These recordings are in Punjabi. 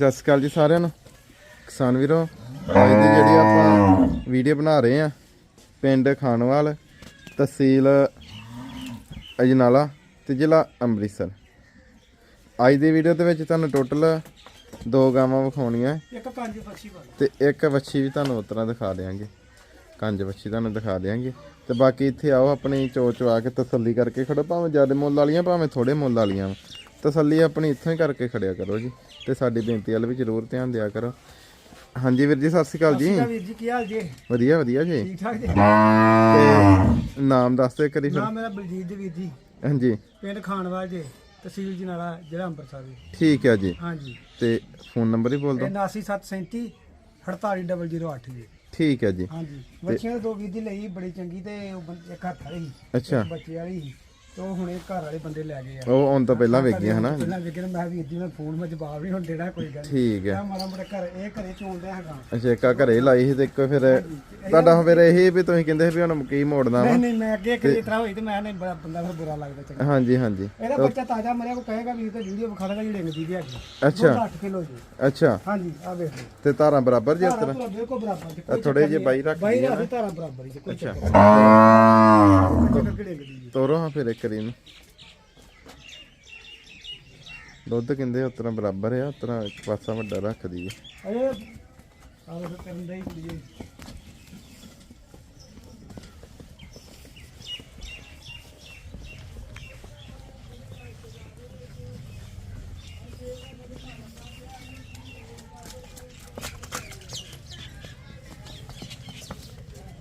ਸਤਿ ਸ਼੍ਰੀ ਅਕਾਲ ਜੀ ਸਾਰਿਆਂ ਨੂੰ। ਕਿਸਾਨ ਵੀਰੋ ਅੱਜ ਦੀ ਜਿਹੜੀ ਆਪਾਂ ਵੀਡੀਓ ਬਣਾ ਰਹੇ ਆ ਪਿੰਡ ਖਾਨਵਾਲ ਤਹਿਸੀਲ ਅਜਨਾਲਾ ਤੇ ਜ਼ਿਲ੍ਹਾ ਅੰਮ੍ਰਿਤਸਰ। ਅੱਜ ਦੀ ਵੀਡੀਓ ਦੇ ਵਿੱਚ ਤੁਹਾਨੂੰ ਟੋਟਲ ਦੋ ਗਾਵਾਂ ਵਿਖਾਉਣੀਆਂ। ਇੱਕ ਬਖਸ਼ੀ ਵਾਲਾ। ਤੇ ਇੱਕ ਵੱਛੀ ਵੀ ਤੁਹਾਨੂੰ ਉਤਰਾ ਦਿਖਾ ਦੇਾਂਗੇ ਕੰਜ ਵੱਛੀ ਤੁਹਾਨੂੰ ਦਿਖਾ ਦੇਾਂਗੇ ਤੇ ਬਾਕੀ ਇੱਥੇ ਆਓ ਆਪਣੀ ਚੋ ਚੋ ਆ ਕੇ ਤਸੱਲੀ ਕਰਕੇ ਖੜੋ। ਭਾਵੇਂ ਜ਼ਿਆਦਾ ਮੁੱਲ ਵਾਲੀਆਂ ਭਾਵੇਂ ਥੋੜੇ ਮੁੱਲ ਵਾਲੀਆਂ। ਤਸੱਲੀ ਆਪਣੀ ਇੱਥੋਂ ਹੀ ਕਰਕੇ ਖੜਿਆ ਕਰੋ ਜੀ ਤੇ ਸਾਡੀ ਬੇਨਤੀ ਵੱਲ ਵੀ ਜ਼ਰੂਰ ਧਿਆਨ ਦਿਆ ਕਰੋ। ਹਾਂਜੀ ਵੀਰ ਜੀ ਸਤਿ ਸ਼੍ਰੀ ਅਕਾਲ ਜੀ। ਵੀਰ ਜੀ ਕੀ ਹਾਲ ਜੀ? ਵਧੀਆ ਵਧੀਆ ਜੀ। ਠੀਕ ਠਾਕ ਜੀ? ਤੇ ਨਾਮ ਦੱਸ ਦਿਓ ਕਰੀ ਫਿਰ। ਨਾਮ ਮੇਰਾ ਬਲਜੀਤ ਜੀ ਵੀਰ ਜੀ। ਹਾਂਜੀ। ਪਿੰਡ ਖਾਨਵਾਲ ਜੀ ਤਹਿਸੀਲ ਜਨਾਲਾ ਜ਼ਿਲ੍ਹਾ ਅੰਮ੍ਰਿਤਸਰ ਜੀ। ਠੀਕ ਹੈ ਜੀ। ਹਾਂਜੀ। ਤੇ ਫੋਨ ਨੰਬਰ ਹੀ ਬੋਲ ਦਿਓ। 79737 48008 ਜੀ। ਠੀਕ ਹੈ ਜੀ। ਹਾਂਜੀ। ਬੱਚਿਆਂ ਦੇ ਦੋ ਵੀਰ ਦੀ ਲਈ ਬੜੀ ਚੰਗੀ ਤੇ ਉਹ ਬੰ- ਇੱਕ ਹੱਥ ਵਾਲੀ ਸੀ, ਅੱਛਾ। ਬੱਚੇ ਵਾਲੀ ਸੀ, ਤੇ ਉਹ ਹੁਣ ਇਹ ਘਰ ਵਾਲੇ ਬੰਦੇ ਲੈ ਗਏ ਆ। ਉਹ ਆਉਣ ਤੋਂ ਪਹਿਲਾਂ ਵੇਖ ਗਏ ਹਨਾ? ਪਹਿਲਾਂ ਵੇਖੇ ਨਾ ਮੈਂ ਵੀਰ ਜੀ ਮੈਂ ਫੋਨ ਮੈਂ ਜਵਾਬ ਨਹੀਂ ਹੁਣ ਦੇਣਾ ਕੋਈ ਗੱਲ ਨਹੀਂ ਠੀਕ ਹੈ। ਮੈਂ ਮਾੜਾ ਮੋਟਾ ਘਰ ਇਹ ਘਰੇ ਚੋਣਦਾ ਹੈਗਾ। ਅੱਛਾ ਇੱਕ ਆਹ ਘਰੇ ਲਾਈ ਸੀ ਤੇ ਇੱਕ ਫਿਰ ਤੁਹਾਡਾ ਫਿਰ ਇਹ ਵੀ ਤੁਸੀਂ ਕਹਿੰਦੇ ਸੀ ਵੀ ਹੁਣ ਕੀ ਮੋੜਨਾ ਵਾ। ਨਹੀਂ ਨਹੀਂ ਮੈਂ ਅੱਗੇ ਕਿ ਇਸ ਤਰ੍ਹਾਂ ਹੋਈ ਤੇ ਮੈਂ ਨਹੀਂ ਬੜਾ ਬੰਦਾ ਫਿਰ ਬੁਰਾ ਲੱਗਦਾ ਚੰਗਾ। ਹਾਂਜੀ ਹਾਂਜੀ। ਇਹਦਾ ਬੱਚਾ ਤਾਜ਼ਾ ਮਰਿਆ ਕੋ ਕਹੇਗਾ ਵੀ ਇਹ ਤਾਂ ਵੀਡੀਓ ਵਿਖਾ ਦੇਗਾ ਜਿਹੜੀ ਦੀ ਹੈਗੀ। ਅੱਛਾ। 8 ਕਿਲੋ ਜੀ। ਅੱਛਾ। ਹਾਂਜੀ ਆ ਵੇਖ ਲਓ। ਤੇ ਧਾਰਾਂ ਬਰਾਬਰ ਧਾਰਾ ਤਰ੍ਹਾਂ? ਪੂਰਾ ਬਿਲਕੁਲ ਬਰਾਬਰ ਜੀ ਥੋੜੇ ਜਿਹੇ ਬਾਈ ਰੱਖ ਬਾਈ ਰਾਸੀ ਧਾਰਾ ਬਰਾਬਰ ਹੀ ਜੀ, ਕੋਈ ਚੱਕਰ ਲਿੰਗਦੀ ਜੀ। ਤੋਰੋ ਹਾਂ ਫਿਰ ਇੱਕ। ਰੀ ਨੂੰ। ਦੁੱਧ ਕਹਿੰਦੇ ਉਤਰਾ ਬਰਾਬਰ ਆ ਉਤਰਾ ਇੱਕ ਪਾਸਾ ਵੱਡਾ ਰੱਖਦੀ ਹੈ ਅਰੇ ਆ ਵੇਖ ਕਰਨ ਦਾ ਹੀ ਕੁੜੀ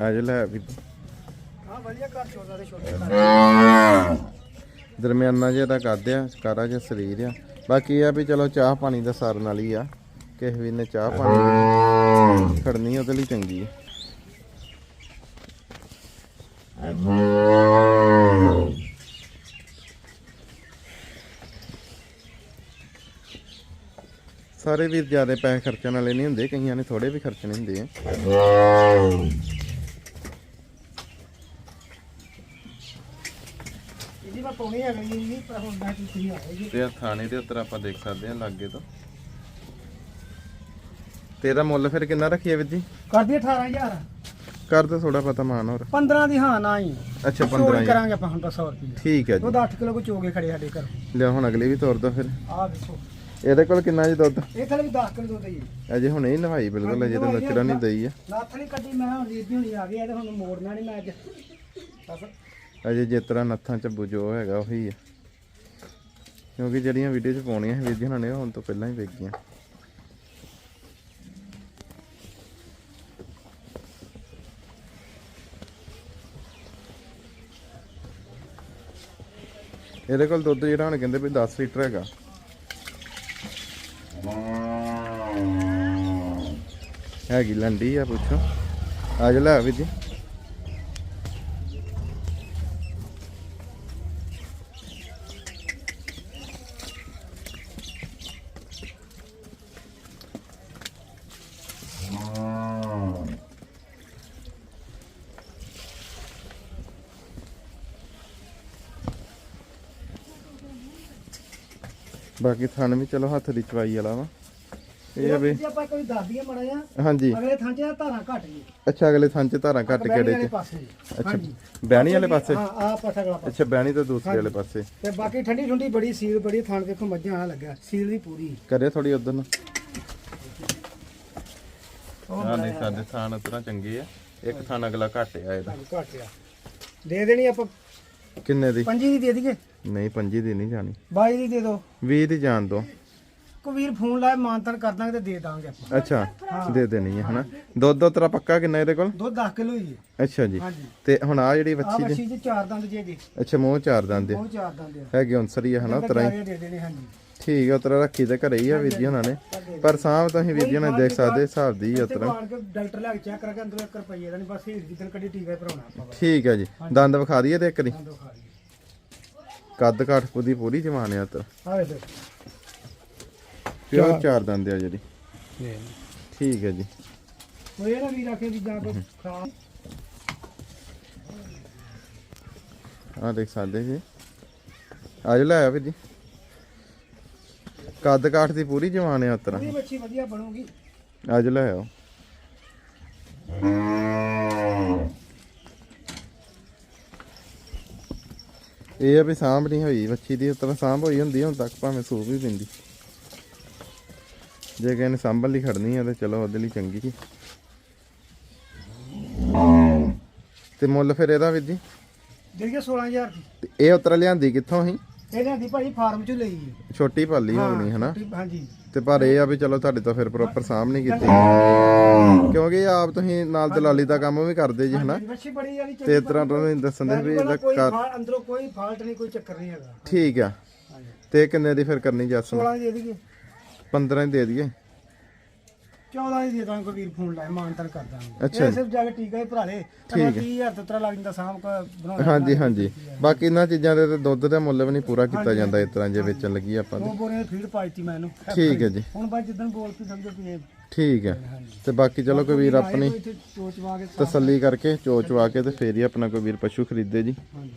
ਆ ਜਾ ਲੈ ਵੀ। ਵਧੀਆ ਘਰ ਚੋਦਾ ਦੇ ਛੋਟੇ ਘਰ। ਦਰਮਿਆਨਾ ਜਿਹਾ ਦਾ ਕਰਦੇ ਆ ਕਾਰਾ ਜਿਹਾ ਸਰੀਰ ਆ। ਬਾਕੀ ਇਹ ਆ ਵੀ ਚਲੋ ਚਾਹ ਪਾਣੀ ਦਾ ਸਾਰਨ ਵਾਲੀ ਆ। ਕਿਸੇ ਵੀ ਨੇ ਚਾਹ ਪਾਣੀ ਖੜਨੀ ਉਹਦੇ ਲਈ ਚੰਗੀ ਆ। ਸਾਰੇ ਵੀਰ ਜ਼ਿਆਦਾ ਪੈਸੇ ਖਰਚਣ ਵਾਲੇ ਨਹੀਂ ਹੁੰਦੇ, ਕਈਆਂ ਨੇ ਥੋੜੇ ਵੀ ਖਰਚਣੇ ਹੁੰਦੇ ਆ। ਇਹਦੀ ਮੈਂ ਪਾਉਣੀ ਹੈ ਗਈ ਨਹੀਂ ਪਰ ਹੁਣ ਮੈਂ ਕੀਤੀ ਆਏਗੀ ਤੇ ਆਹ ਥਾਣੇ ਦੇ ਉੱਤਰ ਆਪਾਂ ਦੇਖ ਸਕਦੇ ਹਾਂ ਲਾਗੇ ਤੋਂ। ਤੇਰਾ ਮੁੱਲ ਫਿਰ ਕਿੰਨਾ ਰੱਖੀਏ ਵੀਰ ਜੀ? ਕਰਦੀ 18000 ਕਰ ਦੋ ਥੋੜਾ ਪਤਾ ਮਾਨ ਹੋਰ। 15 ਦੀ ਹਾਂ ਨਾ ਹੀ ਅੱਛਾ ਚੋਰੀ 15 ਕਰਾਂਗੇ ਆਪਾਂ ਹੁਣ 100 ਰੁਪਏ। ਠੀਕ ਹੈ ਜੀ। ਦੁੱਧ 8 ਕਿਲੋ ਕੋ ਚੋਗੇ ਖੜੇ ਸਾਡੇ ਘਰ। ਲਿਆ ਹੁਣ ਅਗਲੀ ਵੀ ਤੋਰ ਦੋ ਫਿਰ। ਆਹ ਦੇਖੋ। ਇਹਦੇ ਕੋਲ ਕਿੰਨਾ ਜੀ ਦੁੱਧ? ਇਹ ਥਲੇ ਵੀ 10 ਕਿਲੋ ਦੁੱਧ ਹੈ ਜੀ। ਅਜੇ ਹੁਣੇ ਹੀ ਨਵਾਈ ਬਿਲਕੁਲ ਅਜੇ ਤਾਂ ਨਚੜਾ ਨਹੀਂ ਦਈ ਆ। ਲੱਥ ਨਹੀਂ ਕੱਢੀ ਮੈਂ ਹੁਣ ਵੀਰ ਦੀ ਹੁਣੀ ਆ ਗਈ ਆ ਤੇ ਹੁਣ ਮੋੜਨਾ ਨਹੀਂ ਮੈਂ ਅੱਜ। ਬਸ ਅਜੇ ਜਿਸ ਤਰ੍ਹਾਂ ਨੱਥਾਂ ਚੱਬੂ ਜੋ ਹੈਗਾ, ਉਹੀ ਆ। ਕਿਉਂਕਿ ਜਿਹੜੀਆਂ ਵੀਡੀਓ 'ਚ ਪਾਉਣੀਆਂ ਸੀ ਵੀਰ ਨੇ ਹੁਣ ਤੋਂ ਪਹਿਲਾਂ ਹੀ ਵੇਖ ਗਈਆਂ। ਇਹਦੇ ਕੋਲ ਦੁੱਧ ਜਿਹੜਾ ਹੁਣ ਕਹਿੰਦੇ ਵੀ 10 ਲੀਟਰ ਹੈਗਾ। ਹੈਗੀ, ਲੰਡੀ ਆ ਪੁੱਛੋ। ਆ ਜਾ ਲੈ ਵੀ ਜੀ। ਬਾਕੀ ਥਣ ਵੀ ਚਲੋ ਹੱਥ ਦੀ ਚਵਾਈ ਵਾਲਾ ਵਾ। ਇਹ ਆ ਵੀ ਜੇ ਆਪਾਂ ਕੋਈ ਦੱਸ ਦਈਏ ਮੜਾ ਜਾ ਹਾਂਜੀ। ਅਗਲੇ ਥਾਂ 'ਚ ਧਾਰਾਂ ਘਟ ਗਈ ਅੱਛਾ ਅਗਲੇ ਥਣ ਚ ਧਾਰਾਂ ਕੇ ਬੈਣੀ ਦੇ ਵਾਲੇ ਚ? ਪਾਸੇ। ਅੱਛਾ ਬੈਣੀ ਵਾਲੇ ਪਾਸੇ? ਹਾਂ ਆ ਪਾਸਾ ਪਾਸਾ। ਅੱਛਾ ਬੈਣੀ ਤਾਂ ਦੂਸਰੇ ਵਾਲੇ ਪਾਸੇ। ਤੇ ਬਾਕੀ ਠੰਡੀ ਠੰਡੀ ਬੜੀ ਸੀਲ ਬੜੀ ਥਾਂ ਦੇਖੋ ਮੱਝਾਂ ਆ ਲੱਗਾ ਸੀਲ ਵੀ ਪੂਰੀ। ਕਰੇ ਥੋੜੀ ਉਧਰ ਨੂੰ। ਉਹ ਹਾਂ ਨਹੀਂ ਸਾਡੇ ਥਾਣ ਉਤਰਾ ਚੰਗੇ ਆ। ਇੱਕ ਥਾਣ ਅਗਲਾ ਘੱਟ ਆ ਇਹਦਾ। ਘਟ ਆ। ਦੇ ਦੇਣੀ ਆਪਾਂ ਕਿੰਨੇ ਦੀ? ਪੰਜੀ ਦੀ ਦੇ ਦਈਏ? ਨਹੀਂ ਪੰਜੀ ਦੀ ਨਹੀਂ ਜਾਣੀ। 22 ਦੀ ਦੇ ਦਿਓ 20 ਦੀ ਜਾਣ ਦੋ। ਕਬੀਰ ਫੋਨ ਲਾਏ ਮਾਨਤਨ ਕਰ ਦਾਂਗੇ ਤੇ ਦੇ ਦਾਂਗੇ ਆਪਾਂ। ਅੱਛਾ ਦੇ ਦੇਣੀ ਹੈ ਹਨਾ? ਦੁੱਧ ਉਤਰਾ ਪੱਕਾ ਕਿੰਨਾ ਇਹਦੇ ਕੋਲ? ਦੁੱਧ 10 ਕਿਲੋ ਹੀ ਹੈ। ਅੱਛਾ ਜੀ। ਤੇ ਹੁਣ ਆ ਜਿਹੜੀ ਆ ਵੱਛੀ ਜੀ? ਮੱਛੀ ਚ ਚਾਰ ਦੰਦ ਜੇ ਜੀ ਅੱਛਾ ਮੂੰਹ ਚਾਰ ਦੰਦ ਆ। ਉਹ ਚਾਰ ਦੰਦ ਆ। ਹੈਗੇ ਉਨਸਰੀ ਆ ਹਨਾ? ਉਤਰਾ ਹੀ। ਦੇ ਦੇਣੇ ਹਾਂਜੀ। ਠੀਕ ਆ ਉਤਰਾ ਰੱਖੀ ਤੇ ਘਰੇ ਹੀ ਆ ਵੀਰ ਜੀ ਉਹਨਾਂ ਨੇ। ਪਰ ਸਾਂਭ ਤੁਸੀਂ ਵੀਰ ਜੀ ਉਹਨਾਂ ਨੇ ਦੇਖ ਸਕਦੇ ਹਿਸਾਬ ਦੀ ਉਤਰਾ। ਕੇ ਡਾਕਟਰ ਲੈ ਕੇ ਚੈੱਕ ਕਰਕੇ ਅੰਦਰੋਂ 1 ਰੁਪਈਏ ਦਾ ਨਹੀਂ ਬਸ ਹੀਰ ਜਿੱਦਣ ਕੱਢੀ ਟੀਕਾ ਹੀ ਭਰਾਉਣਾ ਆਪਾਂ ਠੀਕ ਆ ਜੀ ਦੰਦ ਵਿਖਾ ਦਈਏ ਤੇ ਇੱਕ ਦੀ। ਦੰਦੋਂ ਲਈ ਕੱਦ ਕਾਠ ਪੂਰੀ ਪੂਰੀ ਜਮਾਨ ਆ ਉਤਰਾ। ਆ ਵੇ ਦੇਖ ਪਿਓਰ ਚਾਰ ਦੰਦ ਆ ਜਿਹੜੀ। ਠੀਕ ਹੈ ਜੀ। ਉਹ ਇਹ ਨਾ ਵੀ ਰੱਖੇ ਵੀ ਜਾਂ ਕੋ ਖਾ। ਆ ਦੇਖ ਸਕਦੇ ਜੀ। ਆ ਜਾ ਲੈ ਆ ਵੀਰ ਜੀ। ਕੱਦ ਕਾਠ ਦੀ ਪੂਰੀ ਜਵਾਨ ਆ ਉਤਰਾ ਉਹਦੀ ਬੱਚੀ ਵਧੀਆ ਬਣੂਗੀ। ਅੱਜ ਲੈ ਆਓ। ਇਹ ਆ ਵੀ ਸਾਂਭ ਨਹੀਂ ਹੋਈ ਵੱਛੀ ਦੀ ਉਤਰਾ ਸਾਂਭ ਹੋਈ ਹੁੰਦੀ ਹੁਣ ਤੱਕ ਭਾਵੇਂ ਸੂਪ ਵੀ ਪਿੰਦੀ ਜੇ ਕਿਸੇ ਨੇ ਸਾਂਭਣ ਲਈ ਖੜਨੀ ਆ ਤੇ ਚਲੋ ਉਹਦੇ ਲਈ ਚੰਗੀ ਜੀ ਤੇ ਮੁੱਲ ਫਿਰ ਇਹਦਾ ਵੀਰ ਜੀ? ਦੇ ਕੇ 16000 ਦੀ। ਤੇ ਇਹ ਉਤਰਾ ਲਿਆਂਦੀ ਕਿੱਥੋਂ ਸੀ? ਇਹਨਾਂ ਦੀ ਭਾਜੀ ਫਾਰਮ ਚੋਂ ਲਈ ਹੈ। ਛੋਟੀ ਪਾਲੀ ਹੋਣੀ ਹਨਾ? ਹਾਂਜੀ। ਤੇ ਪਰ ਇਹ ਆ ਵੀ ਚਲੋ ਤੁਹਾਡੇ ਤੋਂ ਫਿਰ ਪ੍ਰੋਪਰ ਸਾਂਭ ਨਹੀਂ ਕੀਤੀ। ਕਿਉਂਕਿ ਆਪ ਤੁਸੀਂ ਨਾਲ ਦਲਾਲੀ ਦਾ ਕੰਮ ਵੀ ਕਰਦੇ ਜੀ ਹਨਾ? ਬੱਚੀ ਬੜੀ ਵਾਲੀ ਤੇ ਇਸ ਤਰ੍ਹਾਂ ਤੁਸੀਂ ਦੱਸਣ ਦੇ ਵੀ ਇਹਦਾ ਕੋਈ ਕਰ- ਅੰਦਰੋਂ ਕੋਈ ਫਾਲਟ ਨਹੀਂ ਕੋਈ ਚੱਕਰ ਨਹੀਂ ਹੈਗਾ। ਠੀਕ ਆ। ਹਾਂਜੀ। ਤੇ ਕਿੰਨੇ ਦੀ ਫਿਰ ਕਰਨੀ ਜੱਸ ਨੂੰ? 16 ਦੀ ਦੇ ਦਈਏ। 15 ਹੀ ਦੇ ਦਈਏ। 14 ਦੀ ਦੇ ਦਾਂਗੇ ਕੋਈ ਵੀਰ ਫੋਨ ਲਾਏ ਮਾਨਤਨ ਕਰ ਦਾਂਗੇ। ਅੱਛਾ ਇਹ ਸਿਰਫ ਜਾ ਕੇ ਟੀਕਾ ਹੀ ਭਰਾ ਲੇ ਠੀਕ ਹੈ। 30000 ਤੋਂ ਤਰਾ ਲੱਗ ਜਾਂਦਾ ਸਾਮ ਕੋ ਬਣਾਉਣਾ। ਹਾਂਜੀ ਹਾਂਜੀ। ਬਾਕੀ ਇਹਨਾਂ ਚੀਜ਼ਾਂ ਦੇ ਤੇ ਦੁੱਧ ਦਾ ਮੁੱਲ ਵੀ ਨਹੀਂ ਪੂਰਾ ਕੀਤਾ ਜਾਂਦਾ ਇਸ ਤਰ੍ਹਾਂ ਜੇ ਵੇਚਣ ਲੱਗੀ ਆਪਾਂ ਦੋ ਤੇ ਬੋਰੀਆਂ ਫੀਡ ਪਾਈਤੀ ਮੈਂ ਇਹਨੂੰ। ਠੀਕ ਹੈ ਜੀ। ਹੁਣ ਬਾਅਦ ਜਿੱਦਣ ਬੋਲ ਕੇ ਸਮਝੋ ਵੀ ਇਹ ਠੀਕ ਹੈ। ਤੇ ਬਾਕੀ ਚਲੋ ਕੋਈ ਵੀਰ ਆਪਣੀ ਚੋਚਵਾ ਕੇ ਤਸੱਲੀ ਕਰਕੇ ਚੋਚਵਾ ਕੇ ਤੇ ਫੇਰ ਹੀ ਆਪਣਾ ਕੋਈ ਵੀਰ ਪਸ਼ੂ ਖਰੀਦੇ ਜੀ। ਹਾਂਜੀ।